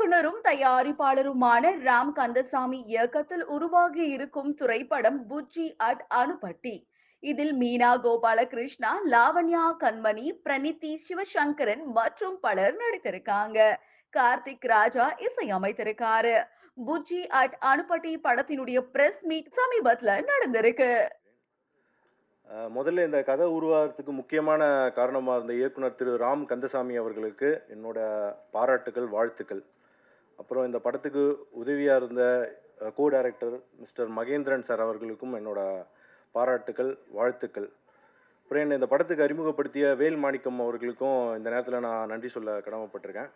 இயக்குனரும் தயாரிப்பாளருமான ராம் கந்தசாமி இயக்கத்தில் உருவாகி இருக்கும் திரைப்படம் புஜ்ஜி அட் அணுபட்டி. இதில் மீனா கோபாலகிருஷ்ணா லாவண்யா கண்மணி பிரணித்தி சிவசங்கரன் மற்றும் பலர் நடித்திருக்காங்க. கார்த்திக் ராஜா இசையமைத்திருக்காரு. புஜ்ஜி அட் அணுபட்டி படத்தினுடைய பிரஸ் மீட் சமீபத்துல நடந்திருக்கு. முதல்ல இந்த கதை உருவாகிறதுக்கு முக்கியமான காரணமாக இருந்த இயக்குனர் திரு ராம் கந்தசாமி அவர்களுக்கு என்னோட பாராட்டுகள் வாழ்த்துக்கள். அப்புறம் இந்த படத்துக்கு உதவியாக இருந்த co director mister Mahendran sir அவர்களுக்கும் என்னோட பாராட்டுக்கள் வாழ்த்துக்கள். அப்புறம் என்னை இந்த படத்துக்கு அறிமுகப்படுத்திய வேல் மாணிக்கம் அவர்களுக்கும் இந்த நேரத்தில் நான் நன்றி சொல்ல கடமைப்பட்டிருக்கேன்.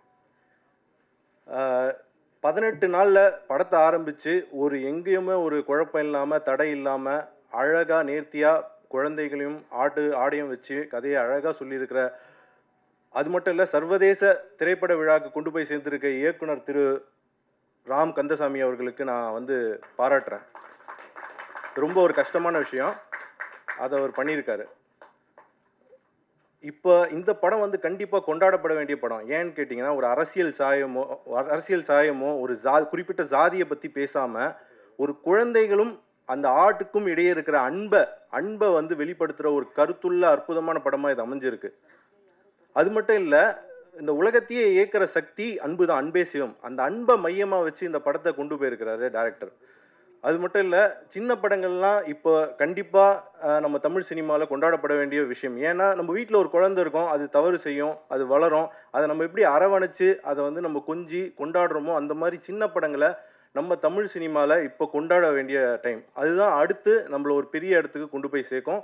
பதினெட்டு நாளில் படத்தை ஆரம்பித்து ஒரு எங்கேயுமே ஒரு குழப்பம் இல்லாமல் தடை இல்லாமல் அழகாக நேர்த்தியாக குழந்தைகளையும் ஆடு ஆடையும் வச்சு கதையை அழகாக சொல்லியிருக்கிற அது மட்டும் இல்லை சர்வதேச திரைப்பட விழாக்கு கொண்டு போய் சேர்ந்திருக்க இயக்குனர் திரு ராம் கந்தசாமி அவர்களுக்கு நான் வந்து பாராட்டுறேன். ரொம்ப ஒரு கஷ்டமான விஷயம். அதை அவர் பண்ணியிருக்காரு. இப்போ இந்த படம் வந்து கண்டிப்பாக கொண்டாடப்பட வேண்டிய படம். ஏன்னு கேட்டிங்கன்னா ஒரு அரசியல் சாயமோ அரசியல் சாயமோ ஒரு ஜா குறிப்பிட்ட ஜாதியை பற்றி பேசாமல் ஒரு குழந்தைகளும் அந்த ஆட்டுக்கும் இடையே இருக்கிற அன்பை அன்பை வந்து வெளிப்படுத்துகிற ஒரு கருத்துள்ள அற்புதமான படமாக இது அமைஞ்சிருக்கு. அது மட்டும் இல்லை இந்த உலகத்தையே இயக்கிற சக்தி அன்பு தான் அன்பே சிவம். அந்த அன்பை மையமாக வச்சு இந்த படத்தை கொண்டு போயிருக்கிறாரு டேரக்டர் அது மட்டும் இல்லை சின்ன படங்கள்லாம் இப்போ கண்டிப்பாக நம்ம தமிழ் சினிமாவில் கொண்டாடப்பட வேண்டிய விஷயம். ஏன்னா நம்ம வீட்டில் ஒரு குழந்தை இருக்கும் அது தவறு செய்யும் அது வளரும். அதை நம்ம எப்படி அரவணைச்சு அதை வந்து நம்ம கொஞ்சி கொண்டாடுறோமோ அந்த மாதிரி சின்ன படங்களை நம்ம தமிழ் சினிமாவில் இப்போ கொண்டாட வேண்டிய டைம் அதுதான் அடுத்து நம்மளை ஒரு பெரிய இடத்துக்கு கொண்டு போய் சேர்க்கும்.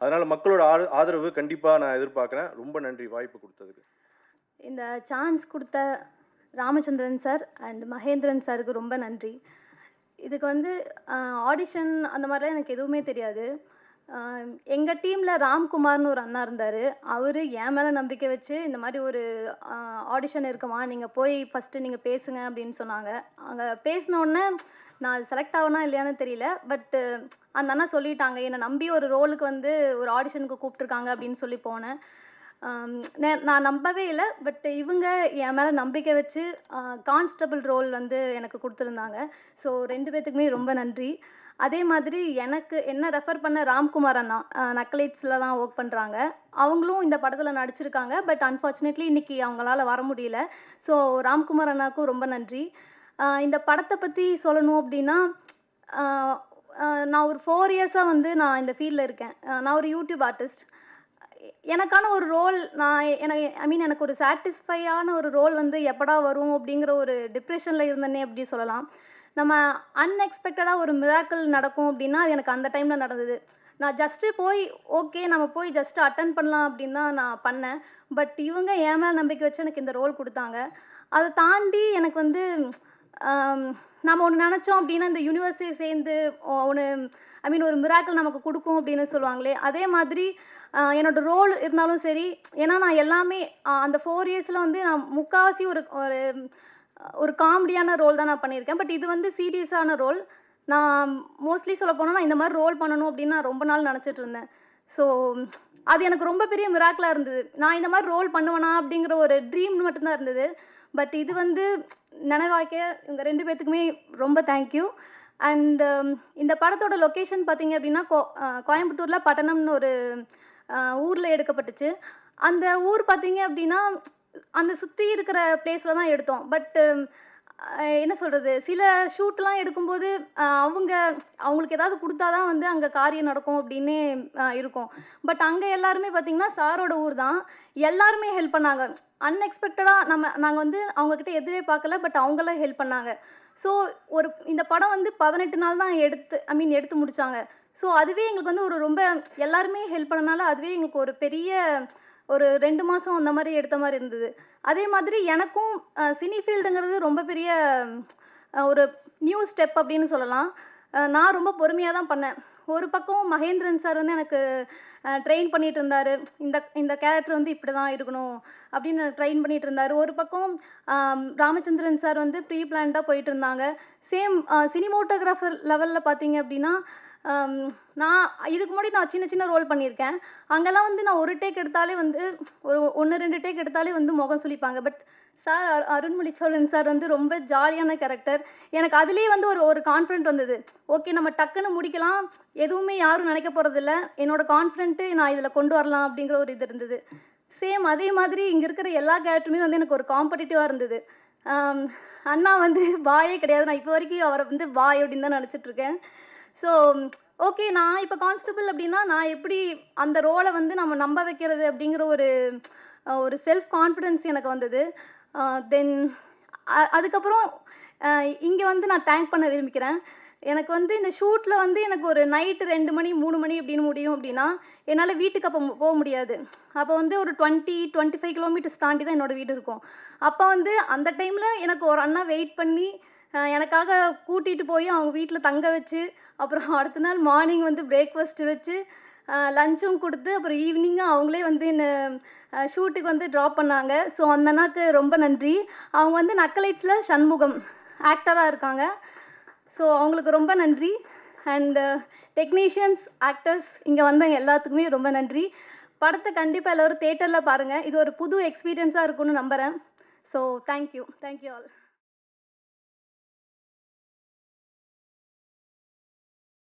அதனால் மக்களோட ஆ ஆதரவு கண்டிப்பாக நான் எதிர்பார்க்குறேன். ரொம்ப நன்றி வாய்ப்பு கொடுத்ததுக்கு. இந்த சான்ஸ் கொடுத்த ராமச்சந்திரன் சார் அண்ட் மகேந்திரன் சாருக்கு ரொம்ப நன்றி. இதுக்கு வந்து ஆடிஷன் அந்த மாதிரிலாம் எனக்கு எதுவுமே தெரியாது. எங்கள் டீமில் ராம்குமார்னு ஒரு அண்ணா இருந்தார். அவர் என் மேலே நம்பிக்கை வச்சு இந்த மாதிரி ஒரு ஆடிஷன் இருக்குமா? நீங்கள் போய் ஃபஸ்ட்டு நீங்கள் பேசுங்க அப்படின்னு சொன்னாங்க. அங்கே பேசினோடனே நான் செலக்ட் ஆகணும் இல்லையான்னு தெரியல. பட்டு அந்த அண்ணா சொல்லிட்டாங்க. என்னை நம்பி ஒரு ரோலுக்கு வந்து ஒரு ஆடிஷனுக்கு கூப்பிட்ருக்காங்க அப்படின்னு சொல்லி போனேன். நான் நம்பவே இல்லை. பட் இவங்க என் மேலே நம்பிக்கை வச்சு கான்ஸ்டபிள் ரோல் வந்து எனக்கு கொடுத்துருந்தாங்க. ஸோ ரெண்டு பேர்த்துக்குமே ரொம்ப நன்றி. அதே மாதிரி எனக்கு என்ன ரெஃபர் பண்ண ராம்குமார் அண்ணா நக்கலைட்ஸில் தான் ஒர்க் பண்ணுறாங்க அவங்களும் இந்த படத்தில் நடிச்சிருக்காங்க. பட் அன்ஃபார்ச்சுனேட்லி இன்றைக்கி அவங்களால வர முடியல. ஸோ ராம்குமார் அண்ணாவுக்கும் ரொம்ப நன்றி. இந்த படத்தை பற்றி சொல்லணும் அப்படின்னா நான் ஒரு ஃபோர் இயர்ஸாக வந்து நான் இந்த ஃபீல்டில் இருக்கேன். நான் ஒரு யூடியூப் ஆர்டிஸ்ட் எனக்கான ஒரு ரோல் நான் எனக்கு ஐ மீன் எனக்கு ஒரு சாட்டிஸ்ஃபையான ஒரு ரோல் வந்து எப்படா வரும் அப்படிங்கிற ஒரு டிப்ரெஷனில் இருந்தேனே அப்படி சொல்லலாம். நம்ம அன்எக்ஸ்பெக்டடாக ஒரு மிராக்கிள் நடக்கும் அப்படின்னா அது எனக்கு அந்த டைமில் நடந்தது. நான் ஜஸ்ட்டு போய் ஓகே நம்ம போய் ஜஸ்ட்டு அட்டன் பண்ணலாம் அப்படின்னு தான் நான் பண்ணேன். பட் இவங்க ஏன் மேலே நம்பிக்கை வச்சு எனக்கு இந்த ரோல் கொடுத்தாங்க. அதை தாண்டி எனக்கு வந்து நம்ம ஒன்று நினச்சோம் அப்படின்னா இந்த யூனிவர்ஸே சேர்ந்து ஒன்று ஐ மீன் ஒரு மிராக்கள் நமக்கு கொடுக்கும் அப்படின்னு சொல்லுவாங்களே அதே மாதிரி என்னோடய ரோல் இருந்தாலும் சரி ஏன்னா நான் எல்லாமே அந்த ஃபோர் இயர்ஸில் வந்து நான் முக்கால்வாசி ஒரு ஒரு ஒரு காமெடியான ரோல் தான் நான் பண்ணியிருக்கேன். பட் இது வந்து சீரியஸான ரோல் நான் மோஸ்ட்லி சொல்ல போனால் நான் இந்த மாதிரி ரோல் பண்ணணும் அப்படின்னு நான் ரொம்ப நாள் நினச்சிட்டு இருந்தேன். ஸோ அது எனக்கு ரொம்ப பெரிய மிராக்கலாக இருந்தது. நான் இந்த மாதிரி ரோல் பண்ணுவேனா அப்படிங்கிற ஒரு ட்ரீம் மட்டும்தான் இருந்தது. பட் இது வந்து நினைவாக்க இவங்க ரெண்டு பேர்த்துக்குமே ரொம்ப தேங்க்யூ அண்ட் um, இந்த படத்தோட லொக்கேஷன் பார்த்தீங்க அப்படின்னா கோ கோயம்புத்தூரில் பட்டணம்னு ஒரு ஊரில் எடுக்கப்பட்டுச்சு. அந்த ஊர் பார்த்தீங்க அப்படின்னா அந்த சுற்றி இருக்கிற பிளேஸில் தான் எடுத்தோம். பட்டு என்ன சொல்கிறது சில ஷூட்லாம் எடுக்கும்போது அவங்க அவங்களுக்கு ஏதாவது கொடுத்தா தான் வந்து அங்கே காரியம் நடக்கும் அப்படின்னே இருக்கும். பட் அங்கே எல்லாருமே பார்த்திங்கன்னா சாரோட ஊர் தான். எல்லாருமே ஹெல்ப் பண்ணாங்க. அன்எக்ஸ்பெக்டடாக நம்ம நாங்கள் வந்து அவங்கக்கிட்ட எதிரே பார்க்கல பட் அவங்களாம் ஹெல்ப் பண்ணாங்க. ஸோ ஒரு இந்த படம் வந்து பதினெட்டு நாள் தான் எடுத்து ஐ மீன் எடுத்து முடித்தாங்க ஸோ அதுவே எங்களுக்கு வந்து ஒரு ரொம்ப எல்லாருமே ஹெல்ப் பண்ணனால அதுவே எங்களுக்கு ஒரு பெரிய ஒரு ரெண்டு மாதம் அந்த மாதிரி எடுத்த மாதிரி இருந்தது. அதே மாதிரி எனக்கும் சினி ஃபீல்டுங்கிறது ரொம்ப பெரிய ஒரு நியூ ஸ்டெப் அப்படின்னு சொல்லலாம். நான் ரொம்ப பொறுமையாக தான் பண்ணேன். ஒரு பக்கம் மகேந்திரன் சார் வந்து எனக்கு ட்ரெயின் பண்ணிகிட்டு இருந்தார். இந்த இந்த கேரக்டர் வந்து இப்படி தான் இருக்கணும் அப்படின்னு ட்ரெயின் பண்ணிகிட்டு இருந்தார். ஒரு பக்கம் ராமச்சந்திரன் சார் வந்து ப்ரீ பிளான்டாக போயிட்டு இருந்தாங்க. சேம் சினிமோட்டோகிராஃபர் லெவலில் பார்த்தீங்க அப்படின்னா நான் இதுக்கு முன்னாடி நான் சின்ன சின்ன ரோல் பண்ணியிருக்கேன். அங்கெல்லாம் வந்து நான் ஒரு டேக் எடுத்தாலே வந்து ஒரு ஒன்று ரெண்டு டேக் எடுத்தாலே வந்து முகம் சுழிப்பாங்க பட் சார் அரு அருண்மொழி சோழன் சார் வந்து ரொம்ப ஜாலியான கேரக்டர் எனக்கு அதுலேயே வந்து ஒரு ஒரு கான்ஃபிடென்ட் வந்தது. ஓகே நம்ம டக்குன்னு முடிக்கலாம். எதுவுமே யாரும் நினைக்க போகிறதில்ல என்னோட கான்ஃபிடென்ட்டு நான் இதில் கொண்டு வரலாம் அப்படிங்கிற ஒரு இது இருந்தது. சேம் அதே மாதிரி இங்கே இருக்கிற எல்லா கேரக்டருமே வந்து எனக்கு ஒரு காம்படிட்டிவாக இருந்தது. அண்ணா வந்து வாயே கிடையாது. நான் இப்போ வரைக்கும் அவரை வந்து வாய் அப்படின்னு தான் நினச்சிட்ருக்கேன் ஸோ ஓகே நான் இப்போ கான்ஸ்டபிள் அப்படின்னா நான் எப்படி அந்த ரோலை வந்து நம்ம நம்ப வைக்கிறது அப்படிங்கிற ஒரு ஒரு செல்ஃப் கான்ஃபிடென்ஸ் எனக்கு வந்தது. தென் அதுக்கப்புறம் இங்கே வந்து நான் தேங்க் பண்ண விரும்பிக்கிறேன். எனக்கு வந்து இந்த ஷூட்டில் வந்து எனக்கு ஒரு நைட்டு ரெண்டு மணி மூணு மணி அப்படின்னு முடியும் அப்படின்னா என்னால் வீட்டுக்கு அப்போ போக முடியாது. அப்போ வந்து ஒரு டுவெண்ட்டி டுவெண்ட்டி ஃபைவ் கிலோமீட்டர்ஸ் தாண்டி தான் என்னோடய வீடு இருக்கும். அப்போ வந்து அந்த டைமில் எனக்கு ஒரு அண்ணா வெயிட் பண்ணி எனக்காக கூட்டிகிட்டு போய் அவங்க வீட்டில் தங்க வச்சு அப்புறம் அடுத்த நாள் மார்னிங் வந்து பிரேக்ஃபாஸ்ட்டு வச்சு லஞ்சும் கொடுத்து அப்புறம் ஈவினிங்கும் அவங்களே வந்து என்னை ஷூட்டுக்கு வந்து ட்ராப் பண்ணாங்க. ஸோ அந்த அண்ணாக்கு ரொம்ப நன்றி. அவங்க வந்து நக்கலைட்ஸில் சண்முகம் ஆக்டராக இருக்காங்க. ஸோ அவங்களுக்கு ரொம்ப நன்றி. அண்டு டெக்னீஷியன்ஸ் ஆக்டர்ஸ் இங்கே வந்தவங்க எல்லாத்துக்குமே ரொம்ப நன்றி. படத்தை கண்டிப்பாக எல்லோரும் தேட்டரில் பாருங்கள் இது ஒரு புது எக்ஸ்பீரியன்ஸாக இருக்கும்னு நம்புகிறேன் ஸோ தேங்க்யூ தேங்க்யூ ஆல்